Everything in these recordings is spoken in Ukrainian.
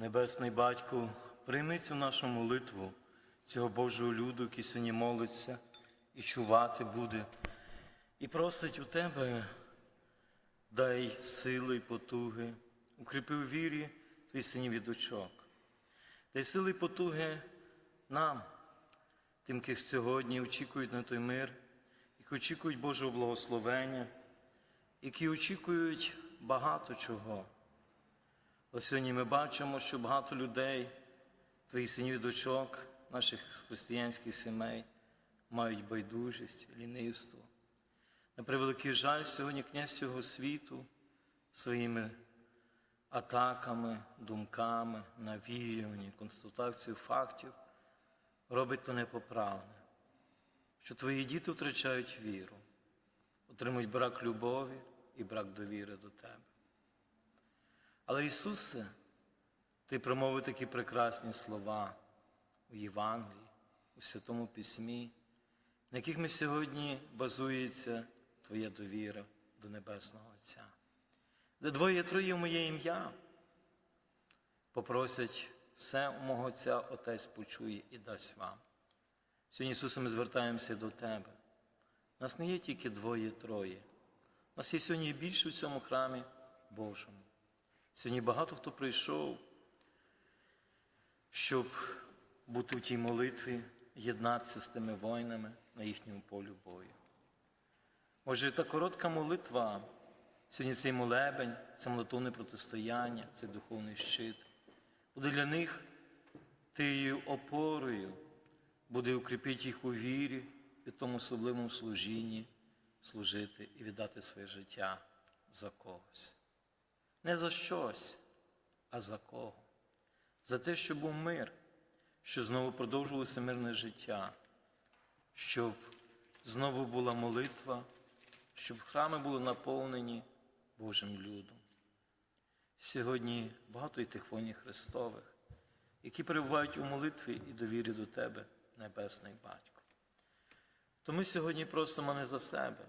Небесний Батько, прийми цю нашу молитву, цього Божого люду, який сьогодні молиться і чувати буде, і просить у Тебе, дай сили й потуги, укріпи у вірі твій синів і дочок. Дай сили й потуги нам, тим, які сьогодні очікують на той мир, які очікують Божого благословення, які очікують багато чого. Але сьогодні ми бачимо, що багато людей, твоїх синів і дочок, наших християнських сімей, мають байдужість, лінивство. На превеликий жаль, сьогодні князь цього світу своїми атаками, думками, навіюванням, констатацією фактів робить то непоправне, що твої діти втрачають віру, отримують брак любові і брак довіри до тебе. Але Ісусе, Ти промовив такі прекрасні слова у Євангелії, у Святому Письмі, на яких ми сьогодні базується Твоя довіра до Небесного Отця. Де двоє троє моє ім'я попросять все у мого Отця, Отець почує і дасть вам. Сьогодні, Ісусе, ми звертаємося до Тебе. Нас не є тільки двоє-троє. Нас є сьогодні більше в цьому храмі Божому. Сьогодні багато хто прийшов, щоб бути в тій молитві, єднатися з тими воїнами на їхньому полю бою. Може, та коротка молитва, сьогодні цей молебень, це молитовне протистояння, це духовний щит, буде для них тією опорою, буде укріпити їх у вірі і тому особливому служінні служити і віддати своє життя за когось. Не за щось, а за кого? За те, щоб був мир, що знову продовжувалося мирне життя, щоб знову була молитва, щоб храми були наповнені Божим людом. Сьогодні багато і тих воїнів Христових, які перебувають у молитві і довірі до Тебе, Небесний Батько. То ми сьогодні просимо не за себе,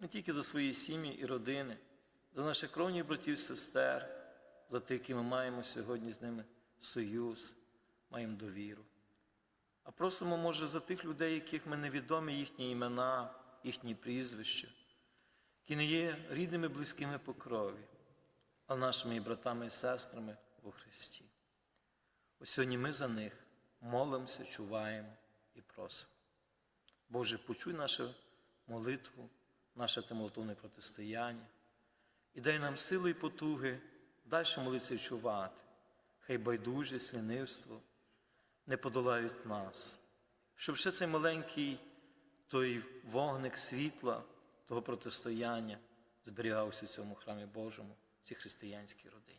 не тільки за свої сім'ї і родини, за наших кровних братів і сестер, за тих, які ми маємо сьогодні з ними союз, маємо довіру. А просимо, може, за тих людей, яких ми невідомі їхні імена, їхні прізвища, які не є рідними, близькими по крові, а нашими братами і сестрами во Христі. Ось сьогодні ми за них молимося, чуваємо і просимо. Боже, почуй нашу молитву, наше те протистояння і дай нам сили і потуги далі молитися чувати. Хай байдужість, лінивство не подолають нас, щоб ще цей маленький той вогник світла, того протистояння зберігався в цьому храмі Божому, в цій християнській родині.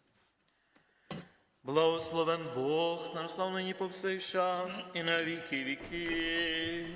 Благословен Бог, наш славний по всей час і на віки віки.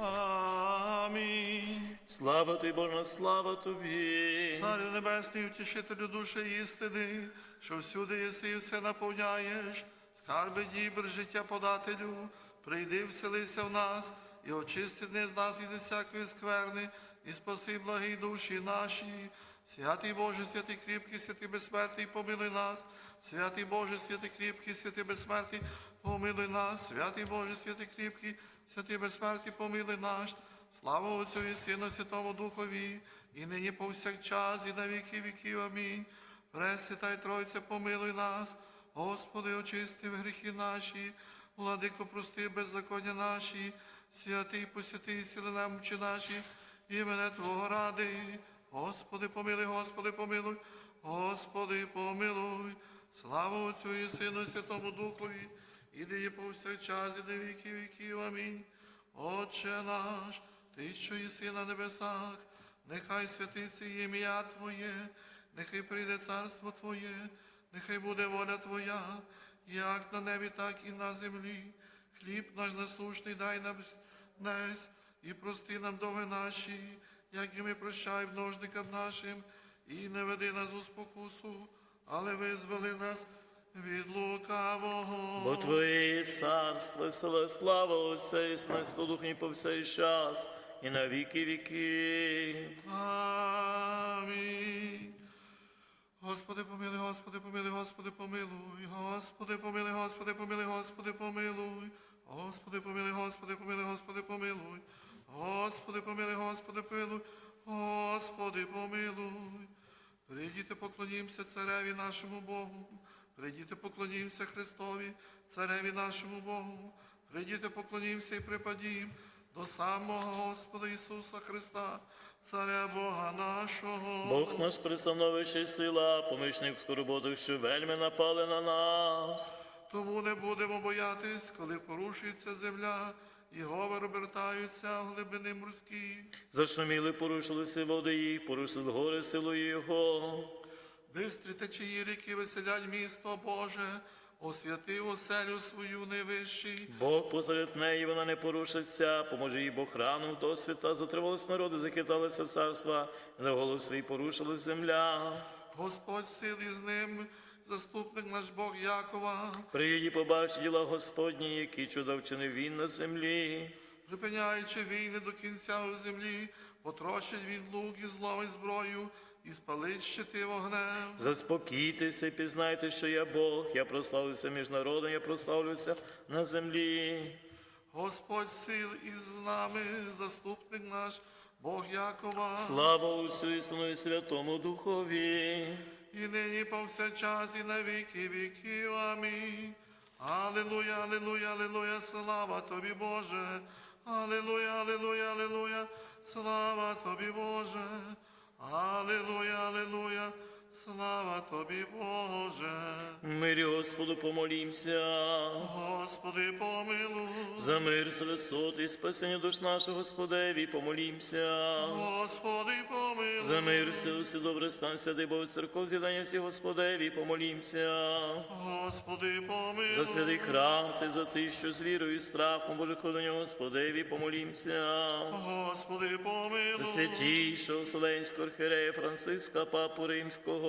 Амінь. Слава тобі, Божа, слава тобі. Царю Небесний, утішителю душі істини, що всюди єси і все наповняєш, скарби дібр життя подателю, прийди, вселися в нас і очисти з нас і всякої скверни, і спаси благі душі наші. Святий Боже, святий кріпкий, святий безсмертний, помилуй нас. Святий Боже, святий кріпкий, святий безсмертний, помилуй нас. Святий Боже, святий кріпкий, святий безсмертний, помилуй нас. Слава Отцю і Сину, Святому Духові, і нині повсякчас, і на віки віків. Амінь. Пресвятай Тройця, помилуй нас, Господи, очисти гріхи наші, владико, прости беззаконня наші, святий, посвятий, сили немочі наші, імене Твого ради. Господи, помилуй, Господи, помилуй, Господи, помилуй. Слава Отцю і Сину, Святому Духові, і нині повсякчас, і на віки віків. Амінь. Отче наш, Ти, що єси на небесах, нехай святиться ім'я Твоє, нехай прийде царство Твоє, нехай буде воля Твоя, як на небі, так і на землі. Хліб наш насущний дай нам днес, і прости нам довги наші, як і ми прощаємо множникам нашим, і не веди нас у спокусу, але визволи нас від лукавого. Бо Твоє царство, сила, слава Отця і Сина, і Святого Духа, і по всей час, і на віки віки. Амінь. Господи, помилуй, Господи, помилуй, Господи, помилуй, Господи, помилуй, Господи, помилуй, Господи, помилуй, Господи, помилуй, Господи, помилуй, Господи, помилуй, Господи, помилуй, Господи, помилуй, Господи, помилуй. Прийдіте, поклонімося цареві нашому Богу. Прийдіте, поклонімося Христові, цареві нашому Богу. Прийдіте, поклонімося і припадім до самого Господа Ісуса Христа, царя Бога нашого. Бог наш пристановичий сила, помічник в скорботах, що вельми напали на нас. Тому не будемо боятись, коли порушується земля, і говер обертаються в глибини морські. Зашуміли, порушилися води їх, порушили гори силою Його. Бистрі течії ріки веселять місто Боже, освятив оселю свою найвищий. Бог посеред неї вона не порушиться, поможе їй Бог рану в досвіта, затривались народи, захиталися царства, на голос свій порушила земля. Господь сил із ним, заступник наш Бог Якова, Приїді, побачить діла Господні, які чуда вчинив він на землі. припиняючи війни до кінця у землі, потрощить він лук і зловить зброю, і спалить щити вогнем. Заспокійтеся і пізнайте, що я Бог, я прославлюся між народом, я прославлюся на землі. Господь сил із нами, заступник наш, Бог Якова, Слава Отцю і Сину і Святому Духові. і нині повсякчас, і на віки віків. Амінь. Аллилуйя, аллилуйя, аллилуйя, слава тобі, Боже. Аллилуйя, аллилуйя, аллилуйя, слава тобі, Боже. Аллилуйя, аллилуйя, слава тобі, Боже. Мирі Господу помолімся. Господи, помилуй. За мир з і спасення душ нашого Господеві помолімся. Господи, помилуй. За мир все, усі добре стан, святий Бог церков, з'єднання всіх Господеві помолімся. Господи, помилуй. За святий храм, це за ти, що з вірою і страхом Боже ходення Господеві помолімся. Господи, помилуй. За святійшого Вселенського архірея Франциска, Папу Римського,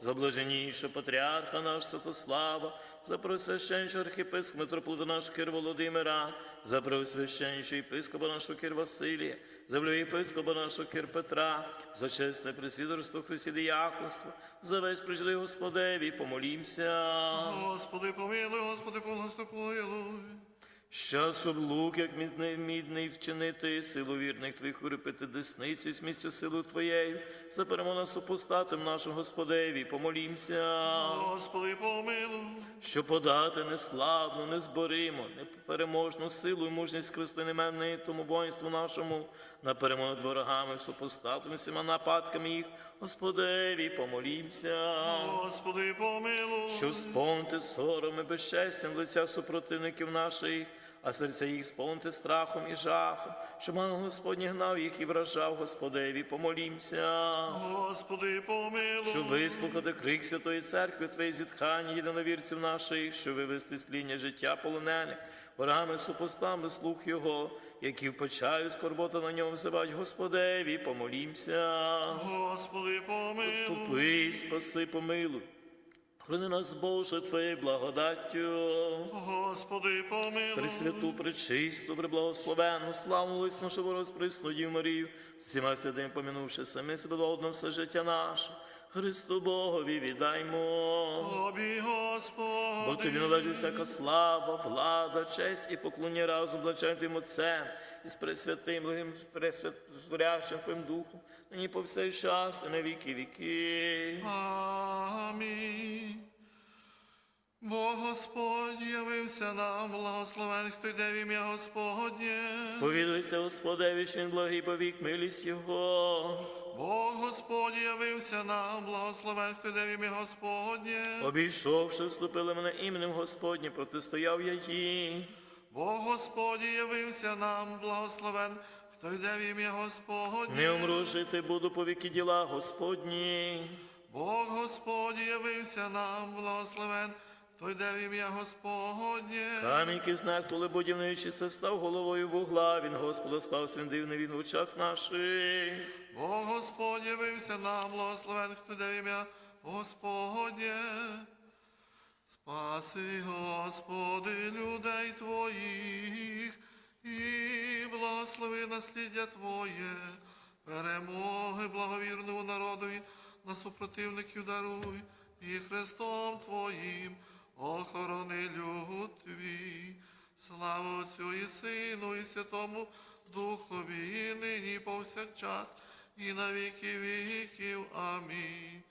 за блаженнішого патріарха наш Святослава, за просвященнішого архіпископа митрополита наш Кир Володимира, за преосвященнішого єпископа нашого Кир Василія, за єпископа нашого Кир Петра, за чесне пресвітерство Христі діяконство, за весь прижди Господеві, помолімся. Господи, помилуй, Господи, помилуй. Щас, щоб лук, як мідний, мідний вчинити, силу вірних твоїх укріпити десницю, зміцю силу твоєю, за перемогу супостатим нашим Господеві, помолімся, Господи, помилуй. що подати неславну, незборимо, непереможну силу і мужність Христу неменної тому воїнству нашому, на перемогу над ворогами, супостатами, всіма нападками їх, Господеві, помолімся. Господи, помилуй. що сповнити сором і безчестям в лицях супротивників наших, а серця їх сповнити страхом і жахом, щоб ангел Господній гнав їх і вражав Господеві, помолімся. Господи, помилуй. Щоб вислухати крик Святої Церкви, Твої зітхання єдиновірців наших, що вивести з тління життя полонених, ворами супостами слух Його, які в печалі скорбота на ньому взивають Господеві, помолімся. Господи, помилуй. Ступи, спаси, помилуй. Храни нас, Боже, Твоєю благодаттю. Господи, помилуй. Пресвяту, пречисту, преблагословенну, славу лист нашу ворозприсну Дів Марію, всіма святим помінувши самі себе одно все життя наше. Христу Богові віддаймо. Тобі, Господи. Бо тобі належить всяка слава, влада, честь і поклонення разом блачаємо Отцем і з пресвятим, благим пресвятворящим Твоїм Духом, нині по всей час і на віки віки. Амінь. Бо Господь явився нам, благословений, хто йде в ім'я Господнє. Повідується Господеві, він благий повік, милість Його. Бо Господь явився нам, благословений, хто йде в Господнє. Обійшовши, вступили мене іменем Господнім, протистояв я їм. Бо Господь явився нам, благословен, хто йде в ім'я Господнє. Не умру жити буду по віки діла Господні. Бог Господь явився нам, благословен, хто йде в ім'я Господнє. Камінь, який знак, хто будівничий, це став головою вугла. Він Господа став свин дивний він в очах наших. Бог Господь явився нам, благословен, хто йде в ім'я Господнє. Спаси, Господи, людей Твоїх, і благослови насліддя Твоє, перемоги благовірному народові на супротивників даруй, і Христом Твоїм охорони Твій. Слава Отцю і Сину, і Святому Духові, і нині, повсякчас, і на віки віків. Амінь.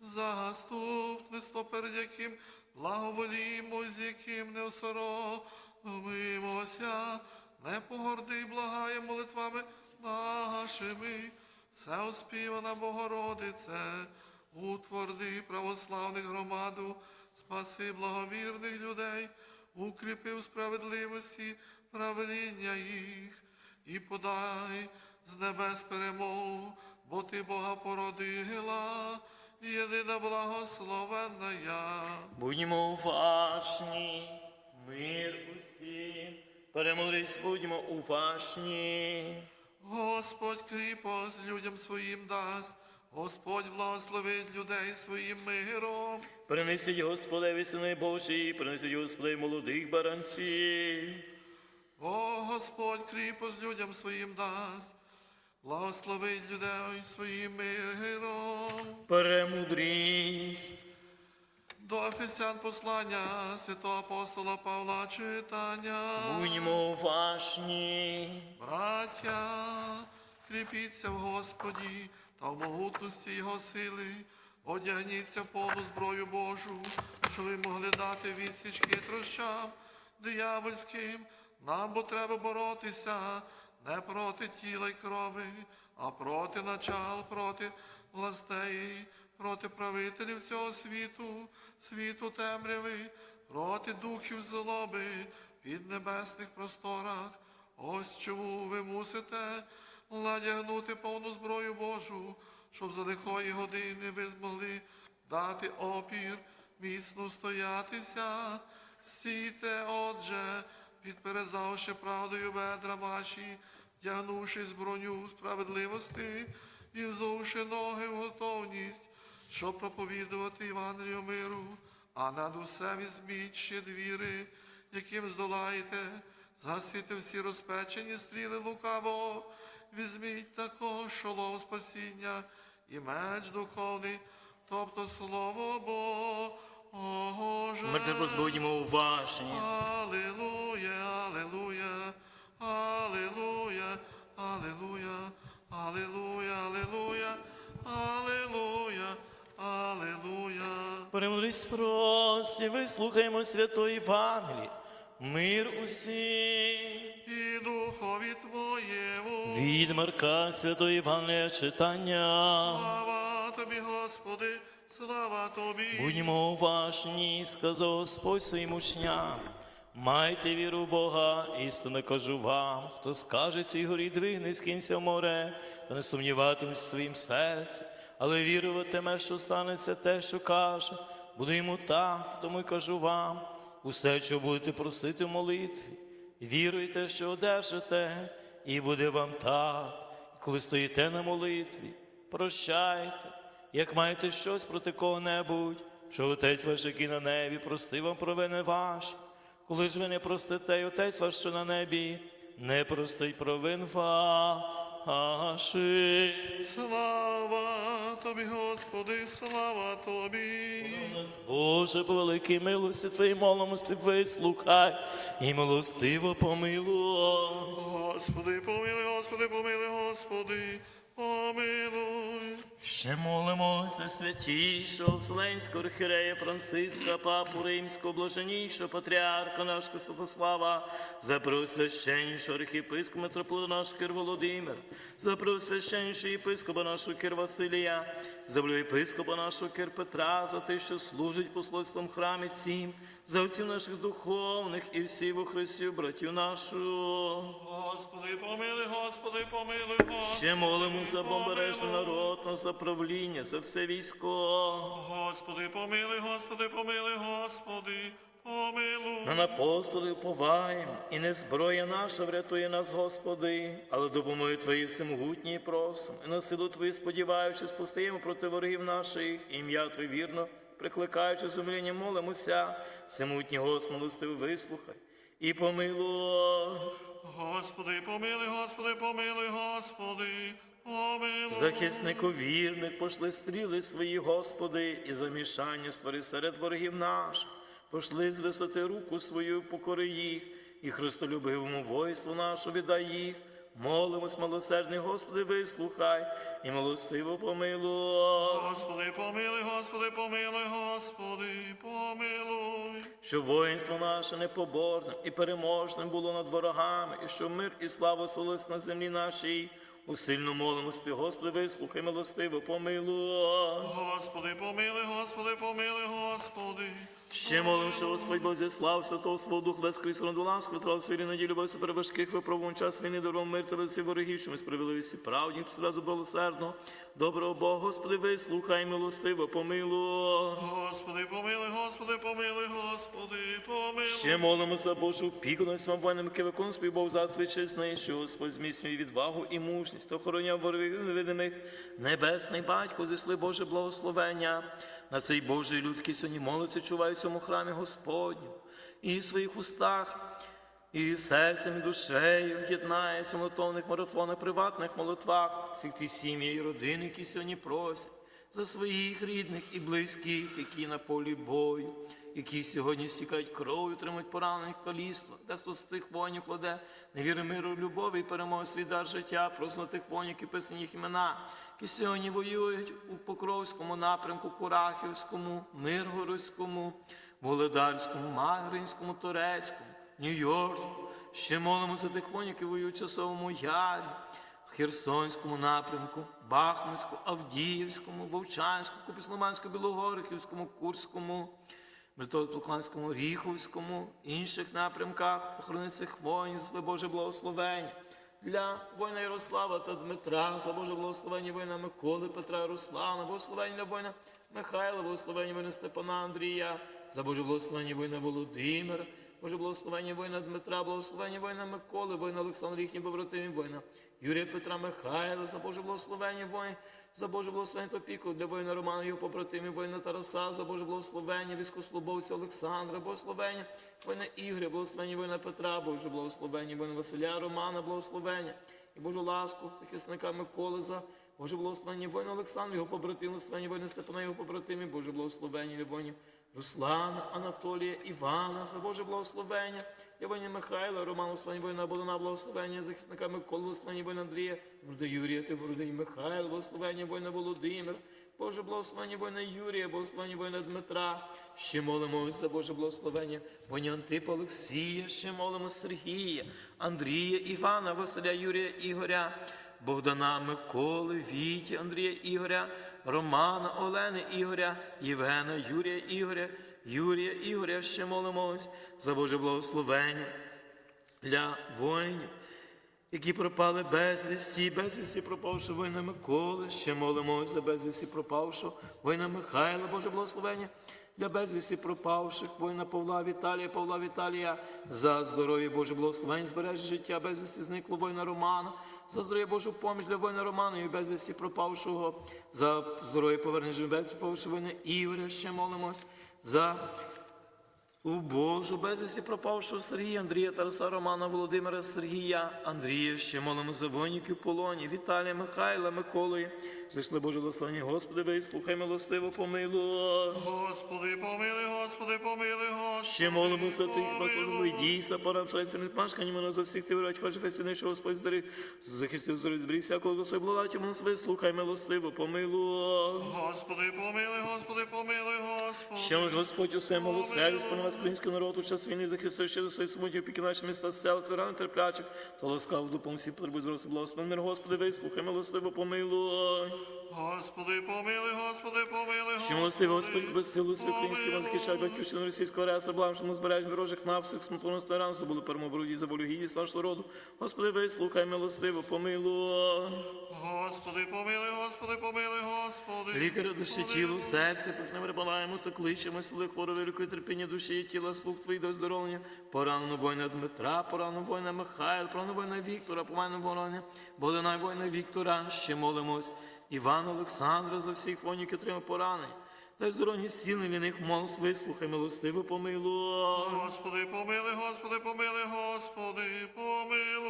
Заступництво, перед яким благоволімо, з яким не осоромимося, не погорди, благає молитвами нашими, все оспівана Богородице, утверди православних громаду, спаси благовірних людей, укріпи в справедливості правління їх, і подай з небес перемогу, бо ти Бога породила, єдина благословенна я. Будьмо уважні, мир усім, перемолись, будьмо уважні. Господь кріпость людям своїм дасть, Господь благословить людей своїм миром. Принесіть Господеві сини Божі, принесіть Господи молодих баранців. О, Господь кріпость людям своїм дасть, благословить людей своїм миром. Премудрість. До офіціан послання святого апостола Павла читання. Будьмо уважні. Браття, кріпіться в Господі та в могутності Його сили, одягніться в повну зброю Божу, щоб ви могли дати відсіч хитрощам диявольським. Нам бо треба боротися не проти тіла й крови, а проти начал, проти властей, проти правителів цього світу, світу темряви, проти духів злоби в піднебесних просторах. Ось чому ви мусите надягнути повну зброю Божу, щоб за лихої години ви змогли дати опір, міцно стоятися. Стійте, отже, підперезавши правдою бедра ваші, вдягнувшись броню справедливості і взувши ноги в готовність, щоб проповідувати Євангелію миру, а над усе візьміть щит віри, яким здолаєте, згасите всі розпечені стріли лукавого, візьміть також шолом спасіння і меч духовний, тобто слово Боже. Ми тепер будьмо уважні. Аллилуйя, аллилуйя, аллилуйя, аллилуйя, аллилуйя, аллилуйя, аллилуйя, аллилуйя. Премудрість просі, вислухаймо святої Євангелії. Мир усім. І духові Твоєму. Від Марка Святої Євангелія читання. Слава Тобі, Господи, слава Тобі. Будьмо уважні, сказав Господь своїм учням. Майте віру в Бога, істинно кажу вам, хто скаже цій горі двигни, скинься в море, та не сумніватиметься в своїм серці, але віруватиме, що станеться те, що каже. Буде йому так, тому й кажу вам, усе, що будете просити в молитві, віруйте, що одержите, і буде вам так. Коли стоїте на молитві, прощайте, як маєте щось проти кого-небудь, що Отець ваш, який на небі, простив вам провини ваші. Коли ж ви не простите, і Отець ваш, що на небі, не простить провин ваших. Слава Тобі, Господи, слава Тобі. Боже, по великій милості Твоїй молимості вислухай і милостиво помилуй. Господи, помилуй, Господи, помилуй, Господи, помилуй. Ще молимося святішого Вселенського архірея Франциска, папу Римського, блаженнішого патріарха нашого Святослава, за преосвященнішого архієпископа митрополита наш Кир Володимир, за преосвященнішого єпископа нашого Кир Василія, за єпископа нашого Кир Петра, за те, що служить послідством храмі цім, за отців наших духовних і всіх у Христі братів нашого. Господи, помилуй, Господи, помилуй, Господи. Ще молимо за бомбережний народ, за правління, за все військо. Господи, помилуй, Господи, помилуй, Господи, помилуй. На апостолів поваємо, і не зброя наша врятує нас, Господи, але допомоги Твої всемогутні просимо, і на силу Твою сподіваючись, постаємо проти ворогів наших, ім'я Твоє вірно прикликаючи зумління, молимося, всемутній Господь, вислухай і помилуй. Господи, помилуй, Господи, помилуй, Господи, помилуй. Захиснику вірних, пошли стріли свої, Господи, і замішання створи серед ворогів наших. Пошли з висоти руку свою, покори їх, і христолюбивому воїнству нашу віддай їх. Молимось, милосердний, Господи, вислухай, і милостиво помилуй. Господи, помилуй, Господи, помилуй, Господи, помилуй. Що воїнство наше непоборним і переможним було над ворогами, і що мир і слава солись на землі нашій. Усильно молимо Господи, вислухай, милостиво, помилуй. Господи, помилуй, Господи, помилуй, Господи. Ще молим, що Господь Бог зіслав святого свого дух вескрізь до ласку, трав свій надію, любові при важких випробувань час війни, дарував мир та всі ворогів, що ми справедливі всі правді, зразу милосердно. Доброго Бога, Господи, вислухай, милостиво, помилуй. Господи, помилуй, Господи, помилуй, Господи, помилуй. Ще молимося Божу всіма воїнами, які виконують свій Бог заствий чесний, що Господь зміцнює відвагу і мужність, охороняв ворогів невидимих. Небесний Батько, зійшли Боже благословення. На цей Божий люд, який сьогодні молиться, чуває в цьому храмі Господню. І в своїх устах, і серцем, і душею єднається в молитовних марафонах, приватних молитвах, всіх ті сім'ї і родини, які сьогодні просять за своїх рідних і близьких, які на полі бою, які сьогодні стікають кров'ю, тримають поранених каліства. Дехто з тих воїнів кладе невіри миру, любові і перемоги свій дар життя, просто тих воїнів, які писані їх імена, які сьогодні воюють у Покровському напрямку, Курахівському, Миргородському, Володарському, Магринському, Турецькому, Нью-Йорку. Ще молимося тих воїнів, які воюють в часовому ярі. Херсонському напрямку, Бахмутську, Авдіївському, Вовчанську, Купісломанську, Білогорихівському, Курському, Мелітополь-Плуканському, Ріховському, інших напрямках охорони цих воїнів, за Боже благословення. Для воїна Ярослава та Дмитра, за Боже благословення воїна Миколи, Петра, Руслана, благословення для воїна Михайла, благословення воїна Степана Андрія, за Боже благословення воїна Володимира, Боже благословення воїна Дмитра, благословення воїна Миколи, воїна Олександра, їхні побратимів, воїна Юрія Петра Михайла, за Боже благословення воїн, за Боже благословення та опіку для воїна Романа, його побратимів, воїна Тараса, за Боже благословення, військослужбовця Олександра, благословення, воїна Ігоря, благословення воїна Петра, Боже благословення, воїна Василя Романа, благословення, і Божу ласку захисника Миколи за Боже благословення воїна Олександра, його побратимів, благословення воїна Степана, його побратимів, Боже благословення для воїнів Руслана, Анатолія, Івана, за Боже благословення, Івані Михайла, Романа, благословення воїна Богдана, благословення захисника Миколи, благословення воїна Андрія, Бурда Юрія, ти Бурда Михайла, благословення воїна Володимир, Боже благословення воїна Юрія, благословення воїна Дмитра. Ще молимося, Боже благословення, воїна Антипа Олексія, ще молимо Сергія, Андрія, Івана, Василя, Юрія, Ігоря. Богдана Миколи, Віті, Андрія Ігоря, Романа, Олени Ігоря, Євгена, Юрія Ігоря, Юрія Ігоря, ще молимось за Боже благословення для воїнів, які пропали безвісті, безвісті пропавши воїна Миколи, ще молимось за безвісті пропавшого воїна Михайла, Боже благословення. Для безвісті пропавших воїна Павла Віталія, Павла Віталія, за здоров'я Боже благословення, збереження життя, безвісті зникло воїна Романа, за здоров'я Божу поміч для воїна Романа і безвісті пропавшого, за здоров'я повернення безвісті пропавшого воїна Ігоря, ще молимось, за у Божу безвісті пропавшого Сергія, Андрія, Тараса, Романа, Володимира, Сергія, Андрія, ще молимо за воїнів полоні, Віталія, Михайла, Миколої. Зайшли Боже благословення, Господи, вислухай милостиво, помилуй. Господи, помилуй, Господи, помилуй, Господи. Ще молимо за тих, послухай дійса, пора всередині пашкані мене за всіх ти вирать, ваш фесіни, що Господь здари, захистив здоров'я зберіг всякого до своєї благодаті, нас вислухай, милостиво, помилуй. Господи, помилуй, Господи, помилуй, Господи. Ще може Господь у своєму милосерді, вас український народ у час війни, захистив ще до своєї смуті, опіки наші міста, сел, царани терплячих, заласкав допомог всі потребують зросту благословен мир, Господи, вислухай, милостиво, помилуй. Господи, помилуй, Господи, помилуй, Ще милостивий Господь, без силу свій український вас захищає батьківщину російського реса, благом, збережень ворожих напсих, смутоності ранцу, були перемобруді за волю гідність нашого роду. Господи, вислухай, милостиво, помилуй. Господи, помилуй, Господи, помилуй, Господи. Лікаря душі, тілу, серце, пихнем рибанаємо, то кличемо, сили хворо, великої терпіння душі і тіла, слух Твої до здоровлення. Поранено воїна Дмитра, поранено воїна Михайла, поранено воїна Віктора, помайно вороня, Богдана воїна Віктора, ще молимось. Івана Олександра за всіх воїнів, отримав та й здоровні стіни віних молитв вислухай, милостиво помилуй. Господи, помили, Господи, помили.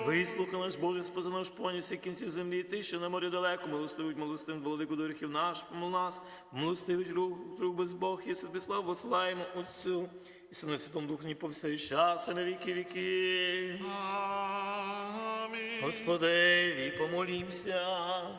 Вислухай наш Боже, спаси наш поні всі кінці землі, ти, що на морі далеко, милостивить, милостивим, владику до гріхів наш, помил нас, милостивить рух, без Бог, і собі славу посилаємо Отцю, і Сину Святому Духу, ні по всей час, і на віки віки. Амінь. Господеві, помолімся.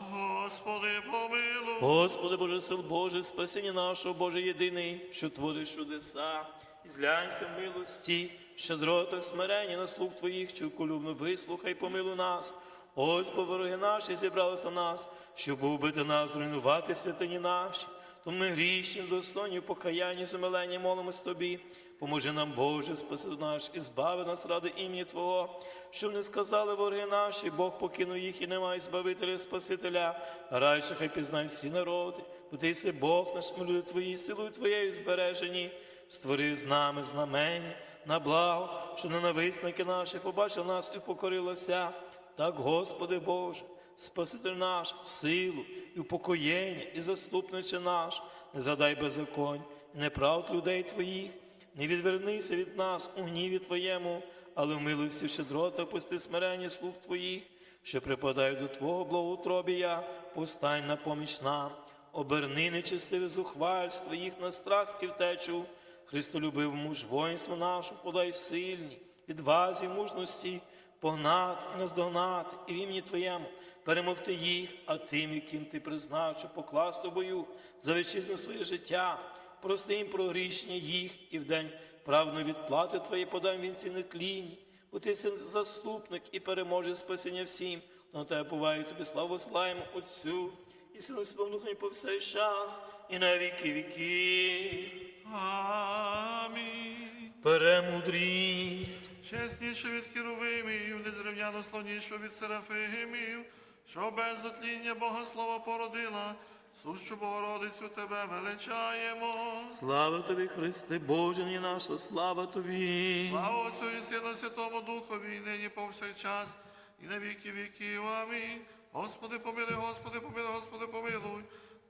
Господи, помилуй. Господи Боже, сил Боже, спасіння нашого, Боже єдиний, що твориш чудеса, і зглянься в милості, щедротах смирення на слух Твоїх, чуколюбно вислухай, помилуй нас. Ось бо вороги наші зібралися на нас, щоб убити нас, зруйнувати святині наші. То ми грішні, достойні покаянні, зумилені, молимось Тобі. Поможи нам, Боже, спаси наш, і збави нас ради імені Твого, щоб не сказали вороги наші, Бог покинув їх і немає збавителя, Спасителя. Радше хай пізнай всі народи, бо ти єси Бог наш, ми люди Твої, силою Твоєю збережені. Створи з нами знамення на благо, що ненависники наші побачили нас і покорилися. Так, Господи Боже, Спаситель наш, силу і упокоєння, і заступниче наш, не задай беззаконь, і неправд людей Твоїх, не відвернися від нас у гніві Твоєму, але в милості щедрота пусти смирення слуг Твоїх, що припадають до Твого благоутробія, постань на поміч нам, оберни нечистиве зухвальство їх на страх і втечу. Христолюбив муж воїнство нашу, подай сильні, відвазі, мужності, погнати і наздогнати, і в імені Твоєму перемогти їх, а тим, яким ти призначив, покласти бою за вітчизну своє життя, прости їм про грішення їх і в день правної відплати Твої подай вінці нетлінні, бо ти син заступник і переможе спасіння всім, на тебе буває, тобі славу слаємо Отцю і сили Святому Духу по всей час, і на віки віки. Амінь. Премудрість. Чесніше від хіровимів, незрівняно славніше від серафимів, що без дотління Бога Слова породила, сущу Богородицю тебе величаємо. Слава тобі, Христе, Боже, мій наша, слава тобі. Слава Отцю і Сину Святому Духові, і нині повсякчас, і на віки віків. Амінь. Господи, помилуй, Господи, помилуй, Господи, помилуй.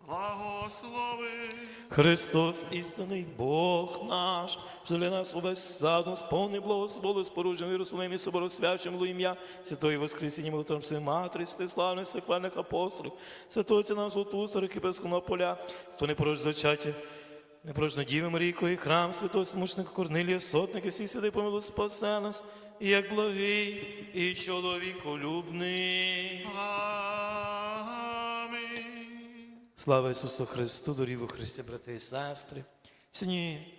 Благослови. Христос, істинний Бог наш, що для нас увесь задум сповни благослови споруджений Єрусалимі, собору свячим ім'я Святої Воскресіння молитвам Своєї Матері, святих славних сихвальних апостолів, святого Отця нам Золотуста, Рекіпецького поля, сто непорож зачаття, непорожно Діви Марійко і храм святого смучника Корнилія, сотники, всіх святих помилу спасе нас, і як благий і чоловіколюбний. Амінь. Слава Ісусу Христу, доріву Христі, брати і сестри. Сьогодні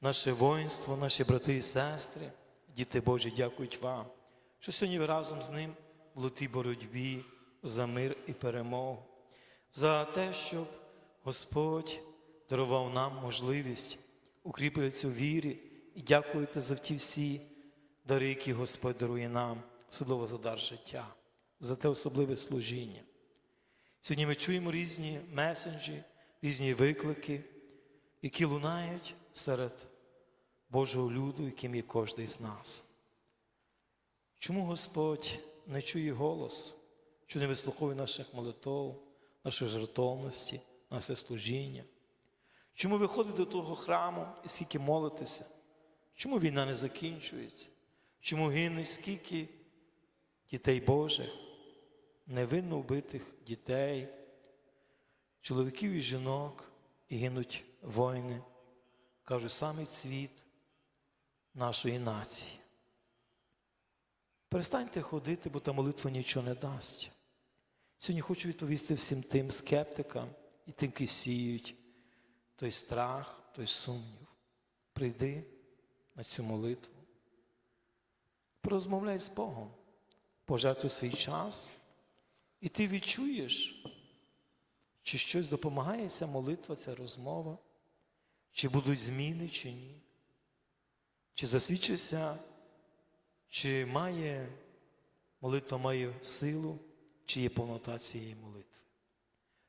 наше воїнство, наші брати і сестри, діти Божі, дякують вам, що сьогодні ви разом з ним в лютій боротьбі за мир і перемогу, за те, щоб Господь дарував нам можливість укріплюватися у вірі і дякуєте за ті всі дари, які Господь дарує нам, особливо за дар життя, за те особливе служіння. Сьогодні ми чуємо різні месенджі, різні виклики, які лунають серед Божого люду, яким є кожен з нас. Чому Господь не чує голос, що не вислуховує наших молитв, нашої жертовності, наше служіння? Чому ви ходите до того храму і скільки молитеся? Чому війна не закінчується? Чому гинуть скільки дітей Божих? Невинно вбитих дітей, чоловіків і жінок, і гинуть воїни, кажуть, самий цвіт нашої нації. Перестаньте ходити, бо та молитва нічого не дасть. Сьогодні хочу відповісти всім тим скептикам і тим, які сіють той страх, той сумнів. Прийди на цю молитву. Порозмовляй з Богом, пожертвуй свій час. І ти відчуєш, чи щось допомагає ця молитва, ця розмова, чи будуть зміни, чи ні. Чи засвідчишся, чи має молитва має силу, чи є повнота цієї молитви.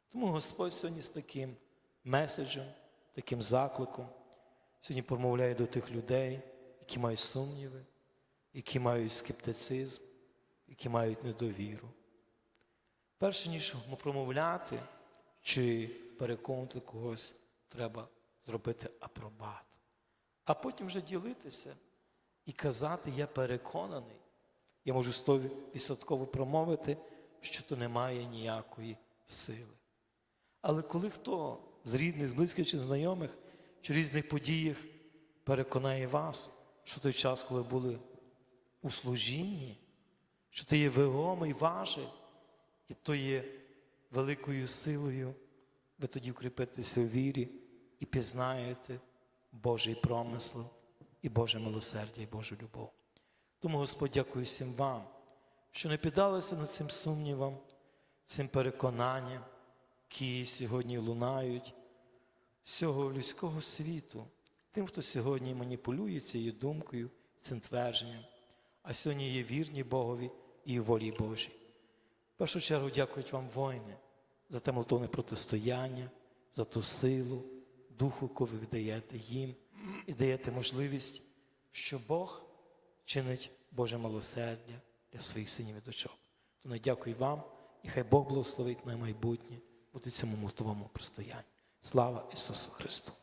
Тому Господь сьогодні з таким меседжем, таким закликом, сьогодні промовляє до тих людей, які мають сумніви, які мають скептицизм, які мають недовіру. Перше ніж промовляти чи переконати когось, треба зробити апробат. А потім вже ділитися і казати, я переконаний, я можу стовідсотково промовити, що то немає ніякої сили. Але коли хто з рідних, з близьких чи знайомих чи різних подіях переконає вас, що той час, коли були у служінні, що то є вагомий важель, і то є великою силою, ви тоді укріпитеся у вірі і пізнаєте Божий промисел і Боже милосердя, і Божу любов. Тому Господь дякую всім вам, що не піддалися над цим сумнівам, цим переконанням, які сьогодні лунають з цього людського світу, тим, хто сьогодні маніпулює цією думкою, цим твердженням, а сьогодні є вірні Богові і волі Божій. В першу чергу дякують вам воїни за те молитовне протистояння, за ту силу, духу, яку ви віддаєте їм, і даєте можливість, що Бог чинить Боже милосердя для своїх синів і дочок. Тому дякую вам, і хай Бог благословить на майбутнє бути цьому молитовому простоянні. Слава Ісусу Христу!